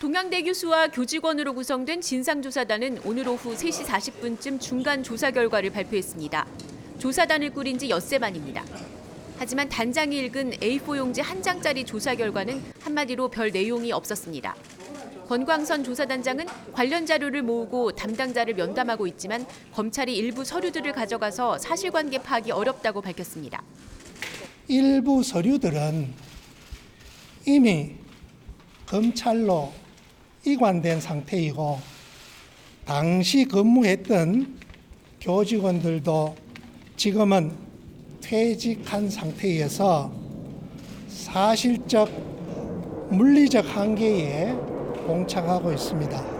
동양대 교수와 교직원으로 구성된 진상조사단은 오늘 오후 3시 40분쯤 중간 조사 결과를 발표했습니다. 조사단을 꾸린 지 엿새 만입니다. 하지만 단장이 읽은 A4 용지 한 장짜리 조사 결과는 한마디로 별 내용이 없었습니다. 권광선 조사단장은 관련 자료를 모으고 담당자를 면담하고 있지만 검찰이 일부 서류들을 가져가서 사실관계 파악이 어렵다고 밝혔습니다. 일부 서류들은 이미 검찰로 이관된 상태이고 당시 근무했던 교직원들도 지금은 퇴직한 상태에서 사실적 물리적 한계에 봉착하고 있습니다.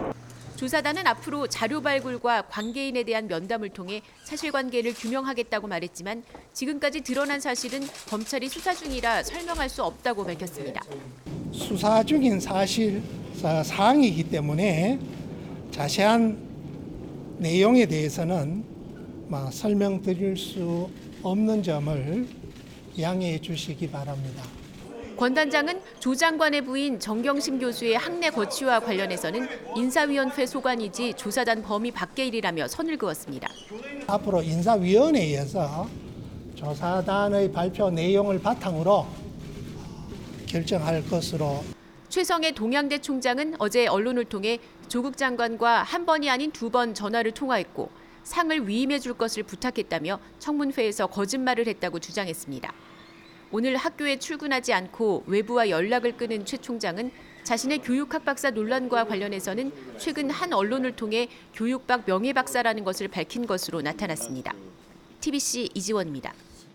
조사단은 앞으로 자료 발굴과 관계인에 대한 면담을 통해 사실관계를 규명하겠다고 말했지만 지금까지 드러난 사실은 검찰이 수사 중이라 설명할 수 없다고 밝혔습니다. 수사 중인 사실 사- 사항이기 때문에 자세한 내용에 대해서는 막 설명드릴 수 없는 점을 양해해 주시기 바랍니다. 권 단장은 조 장관의 부인 정경심 교수의 학내 거취와 관련해서는 인사위원회 소관이지 조사단 범위 밖의 일이라며 선을 그었습니다. 앞으로 인사위원회에서 조사단의 발표 내용을 바탕으로 결정할 것으로 최성해 동양대 총장은 어제 언론을 통해 조국 장관과 한 번이 아닌 두 번 전화를 통화했고 상을 위임해 줄 것을 부탁했다며 청문회에서 거짓말을 했다고 주장했습니다. 오늘 학교에 출근하지 않고 외부와 연락을 끊은 최 총장은 자신의 교육학 박사 논란과 관련해서는 최근 한 언론을 통해 교육박 명예 박사라는 것을 밝힌 것으로 나타났습니다. TBC 이지원입니다.